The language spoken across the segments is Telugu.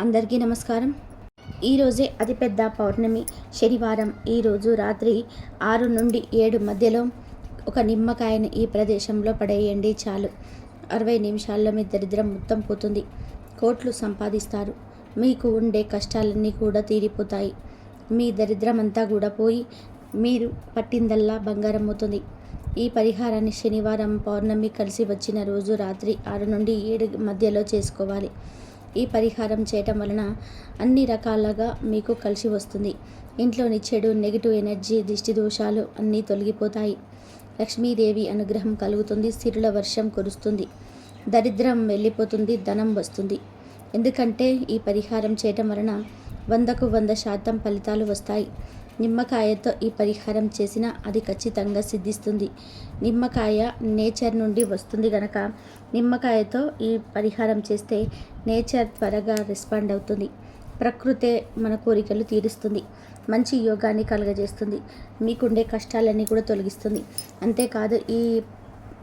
అందరికీ నమస్కారం. ఈరోజే అతిపెద్ద పౌర్ణమి శనివారం. ఈరోజు రాత్రి ఆరు నుండి ఏడు మధ్యలో ఒక నిమ్మకాయని ఈ ప్రదేశంలో పడేయండి చాలు. అరవై నిమిషాల్లో మీ దరిద్రం మొత్తం పోతుంది. కోట్లు సంపాదిస్తారు. మీకు ఉండే కష్టాలన్నీ కూడా తీరిపోతాయి. మీ దరిద్రం అంతా కూడా పోయి మీరు పట్టిందల్లా బంగారం అవుతుంది. ఈ పరిహారాన్ని శనివారం పౌర్ణమి కలిసి వచ్చిన రోజు రాత్రి ఆరు నుండి ఏడు మధ్యలో చేసుకోవాలి. ఈ పరిహారం చేయటం వలన అన్ని రకాలుగా మీకు కలిసి వస్తుంది. ఇంట్లోని చెడు నెగిటివ్ ఎనర్జీ దిష్టి దోషాలు అన్నీ తొలగిపోతాయి. లక్ష్మీదేవి అనుగ్రహం కలుగుతుంది సిరుల వర్షం కురుస్తుంది దరిద్రం వెళ్ళిపోతుంది ధనం వస్తుంది. ఎందుకంటే ఈ పరిహారం చేయటం వలన వందకు వంద శాతం ఫలితాలు వస్తాయి. నిమ్మకాయతో ఈ పరిహారం చేసినా అది ఖచ్చితంగా సిద్ధిస్తుంది. నిమ్మకాయ నేచర్ నుండి వస్తుంది గనక నిమ్మకాయతో ఈ పరిహారం చేస్తే నేచర్ త్వరగా రెస్పాండ్ అవుతుంది. ప్రకృతే మన కోరికలు తీరుస్తుంది. మంచి యోగాన్ని కలుగజేస్తుంది. మీకుండే కష్టాలన్నీ కూడా తొలగిస్తుంది. అంతేకాదు ఈ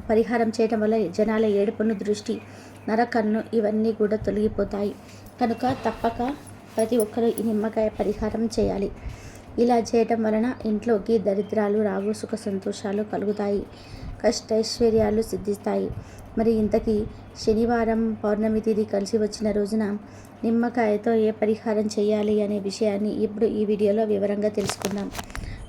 పరిహారం చేయటం వల్ల జనాల ఏడుపును దృష్టి నరకన్ను ఇవన్నీ కూడా తొలగిపోతాయి. కనుక తప్పక ప్రతి ఒక్కరూ ఈ నిమ్మకాయ పరిహారం చేయాలి. ఇలా చేయటం వలన ఇంట్లోకి దరిద్రాలు రావు సుఖ సంతోషాలు కలుగుతాయి. కష్టైశ్వర్యాలు సిద్ధిస్తాయి. మరి ఇంతకీ శనివారం పౌర్ణమి తిది కలిసి వచ్చిన రోజున నిమ్మకాయతో ఏ పరిహారం చేయాలి అనే విషయాన్ని ఇప్పుడు ఈ వీడియోలో వివరంగా తెలుసుకుందాం.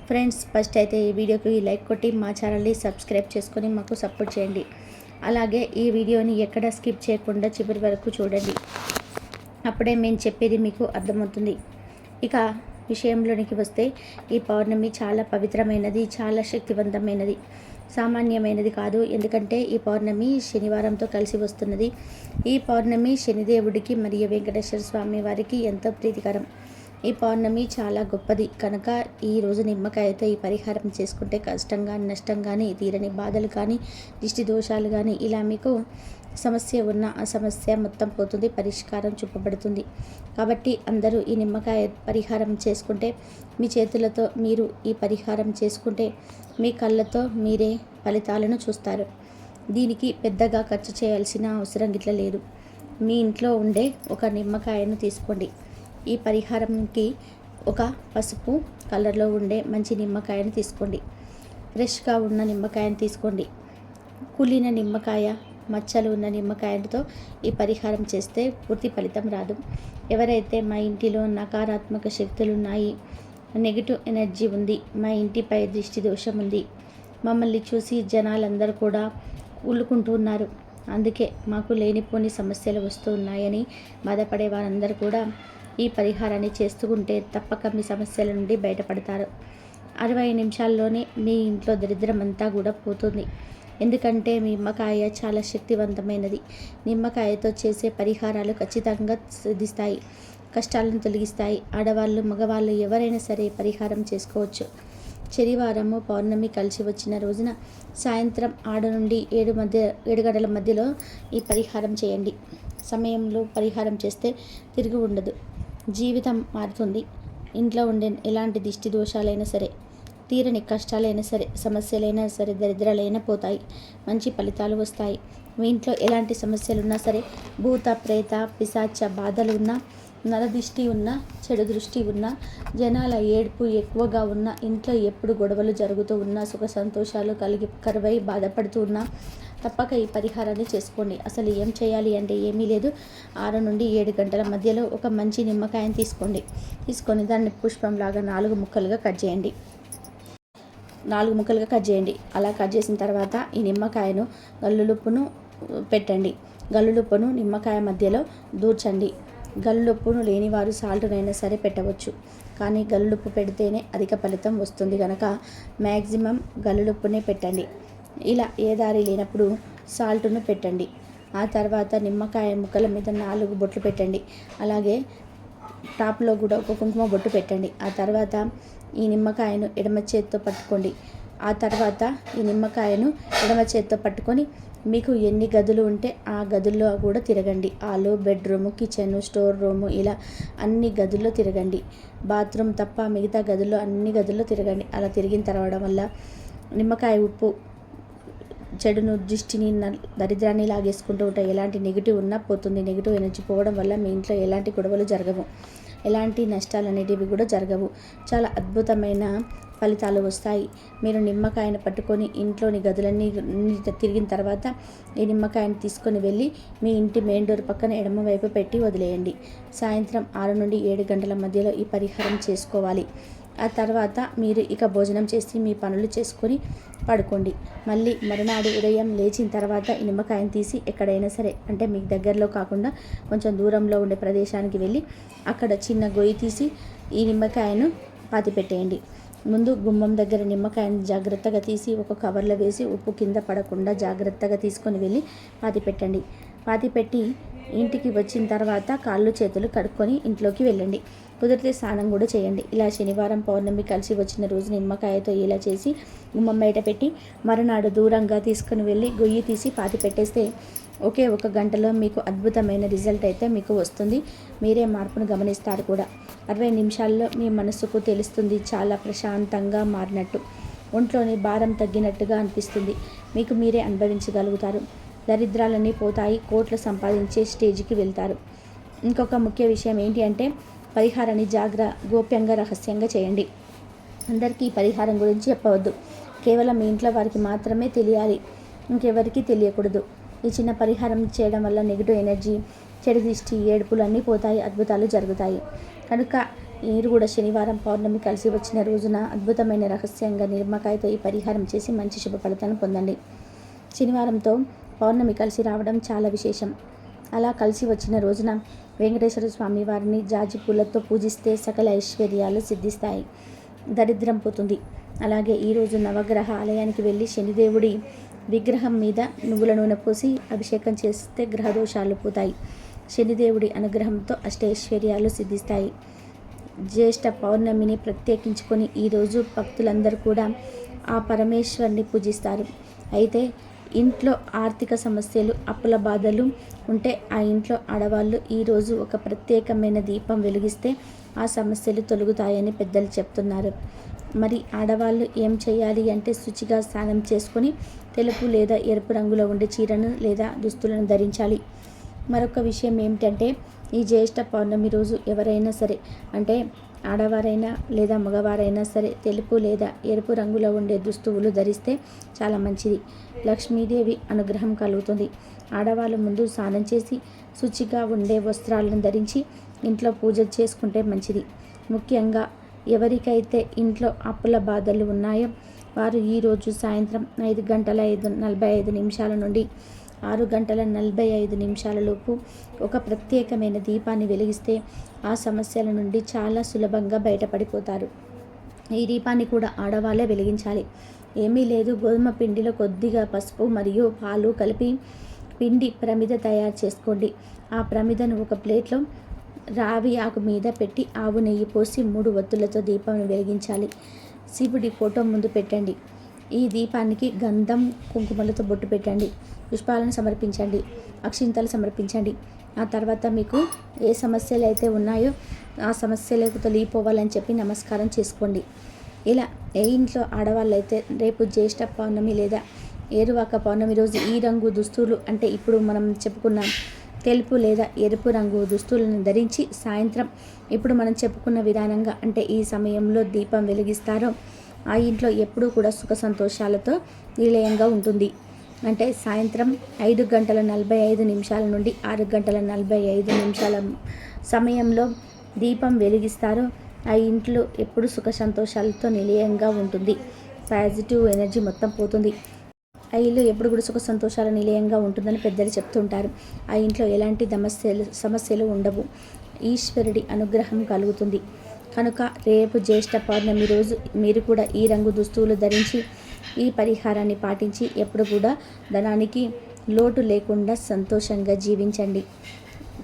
ఫ్రెండ్స్ ఫస్ట్ అయితే ఈ వీడియోకి లైక్ కొట్టి మా ఛానల్ని సబ్స్క్రైబ్ చేసుకొని మాకు సపోర్ట్ చేయండి. అలాగే ఈ వీడియోని ఎక్కడ స్కిప్ చేయకుండా చివరి వరకు చూడండి. అప్పుడే మేము చెప్పేది మీకు అర్థమవుతుంది. ఇక విషయంలోనికి వస్తే ఈ పౌర్ణమి చాలా పవిత్రమైనది చాలా శక్తివంతమైనది. సామాన్యమైనది కాదు. ఎందుకంటే ఈ పౌర్ణమి శనివారంతో కలిసి వస్తున్నది. ఈ పౌర్ణమి శనిదేవుడికి మరియు వెంకటేశ్వర స్వామి వారికి ఎంతో ప్రీతికరం. ఈ పౌర్ణమి చాలా గొప్పది. కనుక ఈరోజు నిమ్మకాయతో ఈ పరిహారం చేసుకుంటే కష్టం కానీ నష్టం కానీ తీరని బాధలు కానీ దిష్టి దోషాలు కానీ ఇలా మీకు సమస్య ఉన్న ఆ సమస్య మొత్తం పోతుంది పరిష్కారం చూపబడుతుంది. కాబట్టి అందరూ ఈ నిమ్మకాయ పరిహారం చేసుకుంటే మీ చేతులతో మీరు ఈ పరిహారం చేసుకుంటే మీ కళ్ళతో మీరే ఫలితాలను చూస్తారు. దీనికి పెద్దగా ఖర్చు చేయాల్సిన అవసరం ఇట్లా లేదు. మీ ఇంట్లో ఉండే ఒక నిమ్మకాయను తీసుకోండి. ఈ పరిహారంకి ఒక పసుపు కలర్లో ఉండే మంచి నిమ్మకాయను తీసుకోండి. ఫ్రెష్గా ఉన్న నిమ్మకాయను తీసుకోండి. కులిన నిమ్మకాయ మచ్చలు ఉన్న నిమ్మకాయలతో ఈ పరిహారం చేస్తే పూర్తి ఫలితం రాదు. ఎవరైతే మా ఇంటిలో నకారాత్మక శక్తులు ఉన్నాయి నెగిటివ్ ఎనర్జీ ఉంది మా ఇంటిపై దృష్టి దోషం ఉంది మమ్మల్ని చూసి జనాలందరూ కూడా ఉల్లుకుంటూ ఉన్నారు. అందుకే మాకు లేనిపోని సమస్యలు వస్తూ ఉన్నాయని బాధపడే వారందరూ కూడా ఈ పరిహారాన్ని చేస్తుంటే తప్పక మీ సమస్యల నుండి బయటపడతారు. అరవై నిమిషాల్లోనే మీ ఇంట్లో దరిద్రం అంతా కూడా పోతుంది. ఎందుకంటే నిమ్మకాయ చాలా శక్తివంతమైనది. నిమ్మకాయతో చేసే పరిహారాలు ఖచ్చితంగా సిద్ధిస్తాయి కష్టాలను తొలగిస్తాయి. ఆడవాళ్ళు మగవాళ్ళు ఎవరైనా సరే పరిహారం చేసుకోవచ్చు. శనివారము పౌర్ణమి కలిసి వచ్చిన రోజున సాయంత్రం ఆరు నుండి ఏడు మధ్య ఏడు గంటల మధ్యలో ఈ పరిహారం చేయండి. సమయంలో పరిహారం చేస్తే తిరిగి ఉండదు జీవితం మారుతుంది. ఇంట్లో ఉండే ఎలాంటి దిష్టి దోషాలైనా సరే తీరని కష్టాలైనా సరే సమస్యలైనా సరే దరిద్రాలైనా పోతాయి. మంచి ఫలితాలు వస్తాయి. మీ ఇంట్లో ఎలాంటి సమస్యలు ఉన్నా సరే భూత ప్రేత పిశాచ బాధలు ఉన్నా నరదృష్టి ఉన్నా చెడు దృష్టి ఉన్నా జనాల ఏడుపు ఎక్కువగా ఉన్న ఇంట్లో ఎప్పుడు గొడవలు జరుగుతూ ఉన్నా సుఖ సంతోషాలు కలిగి కరువై బాధపడుతూ ఉన్నా తప్పక ఈ పరిహారాన్ని చేసుకోండి. అసలు ఏం చేయాలి అంటే ఏమీ లేదు. ఆరు నుండి ఏడు గంటల మధ్యలో ఒక మంచి నిమ్మకాయని తీసుకోండి. తీసుకొని దాన్ని పుష్పంలాగా నాలుగు ముక్కలుగా కట్ చేయండి. నాలుగు ముక్కలుగా కట్ చేయండి. అలా కట్ చేసిన తర్వాత ఈ నిమ్మకాయను గల్లులుప్పును పెట్టండి. గల్లులుప్పును నిమ్మకాయ మధ్యలో దూర్చండి. గల్లుప్పును లేనివారు సాల్ట్నైనా సరే పెట్టవచ్చు. కానీ గల్లులుప్పు పెడితేనే అధిక ఫలితం వస్తుంది కనుక మ్యాక్సిమం గల్లులుప్పునే పెట్టండి. ఇలా ఏ దారి లేనప్పుడు సాల్ట్ను పెట్టండి. ఆ తర్వాత నిమ్మకాయ ముక్కల మీద నాలుగు బొట్లు పెట్టండి. అలాగే టాప్లో కూడా ఒక కుంకుమ బొట్టు పెట్టండి. ఆ తర్వాత ఈ నిమ్మకాయను ఎడమ చేత్తో పట్టుకోండి. ఆ తర్వాత ఈ నిమ్మకాయను ఎడమ చేత్తో పట్టుకొని మీకు ఎన్ని గదులు ఉంటే ఆ గదుల్లో కూడా తిరగండి. Hall bedroom kitchen store room ఇలా అన్ని గదుల్లో తిరగండి. బాత్రూమ్ తప్ప మిగతా గదుల్లో అన్ని గదుల్లో తిరగండి. అలా తిరిగిన తర్వాత వల్ల నిమ్మకాయ ఉప్పు చెడును దృష్టిని న- దరిద్రాన్ని లాగేసుకుంటూ ఉంటాయి ఎలాంటి నెగిటివ్ ఉన్నా పోతుంది. నెగిటివ్ ఎనర్జీ పోవడం వల్ల మీ ఇంట్లో ఎలాంటి గొడవలు జరగవు. ఎలాంటి నష్టాలు అనేటివి కూడా జరగవు. చాలా అద్భుతమైన ఫలితాలు వస్తాయి. మీరు నిమ్మకాయను పట్టుకొని ఇంట్లోని గదులన్నీ తిరిగిన తర్వాత ఈ నిమ్మకాయను తీసుకొని వెళ్ళి మీ ఇంటి మెయిన్ డోర్ పక్కన ఎడమ వైపు పెట్టి వదిలేయండి. సాయంత్రం ఆరు నుండి ఏడు గంటల మధ్యలో ఈ పరిహారం చేసుకోవాలి. ఆ తర్వాత మీరు ఇక భోజనం చేసి మీ పనులు చేసుకొని పడుకోండి. మళ్ళీ మరునాడు ఉదయం లేచిన తర్వాత ఈ నిమ్మకాయను తీసి ఎక్కడైనా సరే అంటే మీకు దగ్గరలో కాకుండా కొంచెం దూరంలో ఉండే ప్రదేశానికి వెళ్ళి అక్కడ చిన్న గొయ్యి తీసి ఈ నిమ్మకాయను పాతి పెట్టేయండి. ముందు గుమ్మం దగ్గర నిమ్మకాయను జాగ్రత్తగా తీసి ఒక కవర్లో వేసి ఉప్పు కింద పడకుండా జాగ్రత్తగా తీసుకొని వెళ్ళి పాతి పెట్టండి. పాతి పెట్టి ఇంటికి వచ్చిన తర్వాత కాళ్ళు చేతులు కడుక్కొని ఇంట్లోకి వెళ్ళండి. కుదిరితే స్నానం కూడా చేయండి. ఇలా శనివారం పౌర్ణమి కలిసి వచ్చిన రోజు నిమ్మకాయతో ఇలా చేసి గుమ్మం బయట పెట్టి మరునాడు దూరంగా తీసుకుని వెళ్ళి గొయ్యి తీసి పాతి పెట్టేస్తే ఒకే ఒక గంటలో మీకు అద్భుతమైన రిజల్ట్ అయితే మీకు వస్తుంది. మీరే మార్పును గమనిస్తారు కూడా. అరవై నిమిషాల్లో మీ మనసుకు తెలుస్తుంది చాలా ప్రశాంతంగా మారినట్టు. ఒంట్లోని భారం తగ్గినట్టుగా అనిపిస్తుంది. మీకు మీరే అనుభవించగలుగుతారు. దరిద్రాలన్నీ పోతాయి కోట్లు సంపాదించే స్టేజ్కి వెళ్తారు. ఇంకొక ముఖ్య విషయం ఏంటి అంటే పరిహారాన్ని జాగ్ర గోప్యంగా రహస్యంగా చేయండి. అందరికీ ఈ పరిహారం గురించి చెప్పవద్దు. కేవలం మీ ఇంట్లో వారికి మాత్రమే తెలియాలి. ఇంకెవరికీ తెలియకూడదు. ఈ చిన్న పరిహారం చేయడం వల్ల నెగిటివ్ ఎనర్జీ చెడు దృష్టి ఏడుపులు అన్నీ పోతాయి అద్భుతాలు జరుగుతాయి. కనుక మీరు కూడా శనివారం పౌర్ణమి కలిసి వచ్చిన రోజున అద్భుతమైన రహస్యంగా నిమ్మకాయతో ఈ పరిహారం చేసి మంచి శుభ ఫలితాలను పొందండి. శనివారంతో పౌర్ణమి కలిసి రావడం చాలా విశేషం. అలా కలిసి వచ్చిన రోజున వెంకటేశ్వర స్వామి వారిని జాజి పూలతో పూజిస్తే సకల ఐశ్వర్యాలు సిద్ధిస్తాయి. దరిద్రం పోతుంది. అలాగే ఈరోజు నవగ్రహ ఆలయానికి వెళ్ళి శనిదేవుడి విగ్రహం మీద నువ్వుల నూనె పోసి అభిషేకం చేస్తే గ్రహదోషాలు పోతాయి. శనిదేవుడి అనుగ్రహంతో అష్టైశ్వర్యాలు సిద్ధిస్తాయి. జ్యేష్ఠ పౌర్ణమిని ప్రత్యేకించుకొని ఈరోజు భక్తులందరూ కూడా ఆ పరమేశ్వరిని పూజిస్తారు. అయితే ఇంట్లో ఆర్థిక సమస్యలు అప్పుల బాధలు ఉంటే ఆ ఇంట్లో ఆడవాళ్ళు ఈరోజు ఒక ప్రత్యేకమైన దీపం వెలిగిస్తే ఆ సమస్యలు తొలగుతాయని పెద్దలు చెప్తున్నారు. మరి ఆడవాళ్ళు ఏం చేయాలి అంటే శుచిగా స్నానం చేసుకొని తెలుపు లేదా ఎరుపు రంగులో ఉండే చీరను లేదా దుస్తులను ధరించాలి. మరొక విషయం ఏమిటంటే ఈ జ్యేష్ఠ పౌర్ణమి రోజు ఎవరైనా సరే అంటే ఆడవారైనా లేదా మగవారైనా సరే తెలుపు లేదా ఎరుపు రంగులో ఉండే దుస్తువులు ధరిస్తే చాలా మంచిది. లక్ష్మీదేవి అనుగ్రహం కలుగుతుంది. ఆడవాళ్ళు ముందు స్నానం చేసి శుచిగా ఉండే వస్త్రాలను ధరించి ఇంట్లో పూజ చేసుకుంటే మంచిది. ముఖ్యంగా ఎవరికైతే ఇంట్లో అప్పుల బాధలు ఉన్నాయో వారు ఈరోజు సాయంత్రం ఐదు గంటల ఐదు నలభై ఐదు నిమిషాల నుండి ఆరు గంటల నలభై ఐదు నిమిషాలలోపు ఒక ప్రత్యేకమైన దీపాన్ని వెలిగిస్తే ఆ సమస్యల నుండి చాలా సులభంగా బయటపడిపోతారు. ఈ దీపాన్ని కూడా ఆడవాళ్ళే వెలిగించాలి. ఏమీ లేదు. గోధుమ పిండిలో కొద్దిగా పసుపు మరియు పాలు కలిపి పిండి ప్రమిద తయారు చేసుకోండి. ఆ ప్రమిదను ఒక ప్లేట్లో రావి ఆకు మీద పెట్టి ఆవు నెయ్యి పోసి మూడు ఒత్తులతో దీపాన్ని వెలిగించాలి. శివుడి ఫోటో ముందు పెట్టండి. ఈ దీపానికి గంధం కుంకుమలతో బొట్టు పెట్టండి. పుష్పాలను సమర్పించండి అక్షింతలు సమర్పించండి. ఆ తర్వాత మీకు ఏ సమస్యలు అయితే ఉన్నాయో ఆ సమస్యలకు తొలగిపోవాలని చెప్పి నమస్కారం చేసుకోండి. ఇలా ఏ ఇంట్లో ఆడవాళ్ళు అయితే రేపు జ్యేష్ఠ పౌర్ణమి లేదా ఏరువాక పౌర్ణమి రోజు ఈ రంగు దుస్తులు అంటే ఇప్పుడు మనం చెప్పుకున్నాం తెలుపు లేదా ఎరుపు రంగు దుస్తులను ధరించి సాయంత్రం ఇప్పుడు మనం చెప్పుకున్న విధానంగా అంటే ఈ సమయంలో దీపం వెలిగిస్తారో ఆ ఇంట్లో ఎప్పుడూ కూడా సుఖ సంతోషాలతో నిలయంగా ఉంటుంది. అంటే సాయంత్రం ఐదు గంటల నలభై ఐదు నిమిషాల నుండి ఆరు గంటల నలభై ఐదు నిమిషాల సమయంలో దీపం వెలిగిస్తారు. ఆ ఇంట్లో ఎప్పుడు సుఖ సంతోషాలతో నిలయంగా ఉంటుంది. పాజిటివ్ ఎనర్జీ మొత్తం పోతుంది. ఆ ఇల్లు ఎప్పుడు కూడా సుఖ సంతోషాల నిలయంగా ఉంటుందని పెద్దలు చెప్తుంటారు. ఆ ఇంట్లో ఎలాంటి సమస్యలు సమస్యలు ఉండవు. ఈశ్వరుడి అనుగ్రహం కలుగుతుంది. కనుక రేపు జ్యేష్ఠ పౌర్ణమి రోజు మీరు కూడా ఈ రంగు దుస్తువులు ధరించి ఈ పరిహారాన్ని పాటించి ఎప్పుడు కూడా ధనానికి లోటు లేకుండా సంతోషంగా జీవించండి.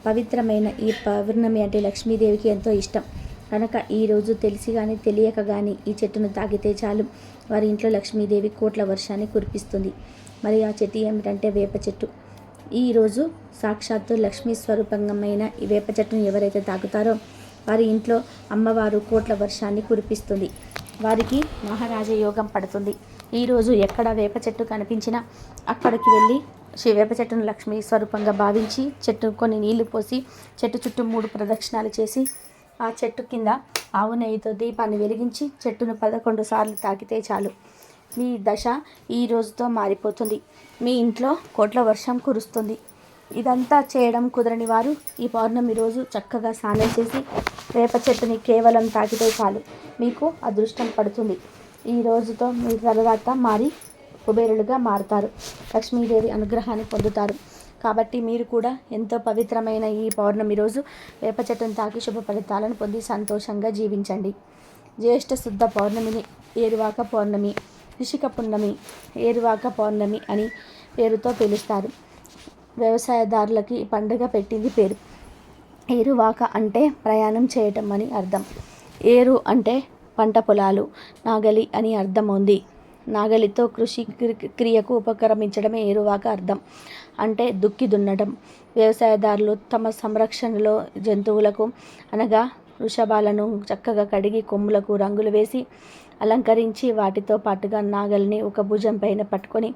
పవిత్రమైన ఈ పౌర్ణమి అంటే లక్ష్మీదేవికి ఎంతో ఇష్టం. కనుక ఈరోజు తెలిసి కానీ తెలియక కానీ ఈ చెట్టును తాగితే చాలు. వారి ఇంట్లో లక్ష్మీదేవి కోట్ల వర్షాన్ని కురిపిస్తుంది. మరి ఆ చెట్టు ఏమిటంటే వేప చెట్టు. ఈరోజు సాక్షాత్తు లక్ష్మీ స్వరూపంగమైన ఈ వేప చెట్టును ఎవరైతే తాగుతారో వారి ఇంట్లో అమ్మవారు కోట్ల వర్షాన్ని కురిపిస్తుంది. వారికి మహారాజ యోగం పడుతుంది. ఈరోజు ఎక్కడ వేప చెట్టు కనిపించినా అక్కడికి వెళ్ళి శ్రీ వేప చెట్టును లక్ష్మీ స్వరూపంగా భావించి చెట్టు కొన్ని నీళ్ళు పోసి చెట్టు చుట్టూ మూడు ప్రదక్షిణాలు చేసి ఆ చెట్టు కింద ఆవు నెయ్యితో దీపాన్ని వెలిగించి చెట్టును పదకొండు సార్లు తాకితే చాలు. మీ దశ ఈ రోజుతో మారిపోతుంది. మీ ఇంట్లో కోట్ల వర్షం కురుస్తుంది. ఇదంతా చేయడం కుదరని వారు ఈ పౌర్ణమి రోజు చక్కగా స్నానం చేసి వేప చెట్టుని కేవలం తాకితే చాలు. మీకు అదృష్టం పడుతుంది. ఈ రోజుతో మీ తర్వాత మారి కుబేరులుగా మారుతారు. లక్ష్మీదేవి అనుగ్రహాన్ని పొందుతారు. కాబట్టి మీరు కూడా ఎంతో పవిత్రమైన ఈ పౌర్ణమి రోజు వేప చెట్టును తాకి శుభ ఫలితాలను పొంది సంతోషంగా జీవించండి. జ్యేష్ఠ శుద్ధ పౌర్ణమిని ఏరువాక పౌర్ణమి రిషిక పున్నమి ఏరువాక పౌర్ణమి అని పేరుతో పిలుస్తారు. వ్యవసాయదారులకి ఈ పండుగ పెట్టింది పేరు. ఏరువాక అంటే ప్రయాణం చేయటం అని అర్థం. ఏరు అంటే పంట పొలాలు నాగలి అని అర్థం ఉంది నాగలితో కృషి క్రి- క్రియకు ఉపక్రమించడమే ఏరువాక అర్థం. అంటే దుక్కి దున్నడం. వ్యవసాయదారులు తమ సంరక్షణలో జంతువులకు అనగా వృషభాలను చక్కగా కడిగి కొమ్ములకు రంగులు వేసి అలంకరించి వాటితో పాటుగా నాగలిని ఒక భుజం పైన పట్టుకొని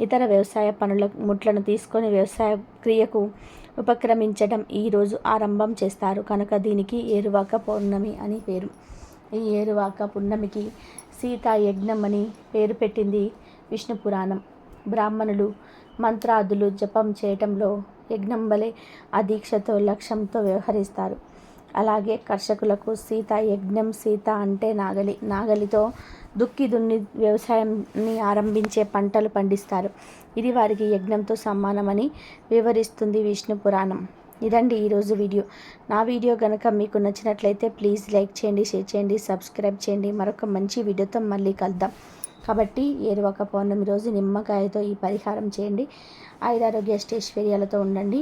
ఇతర వ్యవసాయ పనుల ముట్లను తీసుకొని వ్యవసాయ క్రియకు ఉపక్రమించడం ఈరోజు ఆరంభం చేస్తారు. కనుక దీనికి ఏరువాక పౌర్ణమి అని పేరు. ఈ ఏరువాక పున్నమికి సీతా యజ్ఞం అని పేరు పెట్టింది విష్ణు పురాణం. బ్రాహ్మణులు మంత్రాదులు జపం చేయటంలో యజ్ఞం వలె ఆ దీక్షతో లక్ష్యంతో వ్యవహరిస్తారు. అలాగే కర్షకులకు సీత యజ్ఞం సీత అంటే నాగలి నాగలితో దుక్కి దున్ని వ్యవసాయాన్ని ఆరంభించే పంటలు పండిస్తారు. ఇది వారికి యజ్ఞంతో సమానమని వివరిస్తుంది విష్ణు పురాణం. ఇదండి ఈరోజు వీడియో. నా వీడియో కనుక మీకు నచ్చినట్లయితే ప్లీజ్ లైక్ చేయండి షేర్ చేయండి సబ్స్క్రైబ్ చేయండి. మరొక మంచి వీడియోతో మళ్ళీ కలుద్దాం. కాబట్టి ఏరువాక పౌర్ణమి రోజు నిమ్మకాయతో ఈ పరిహారం చేయండి. ఐదారోగ్య అష్టైశ్వర్యాలతో ఉండండి.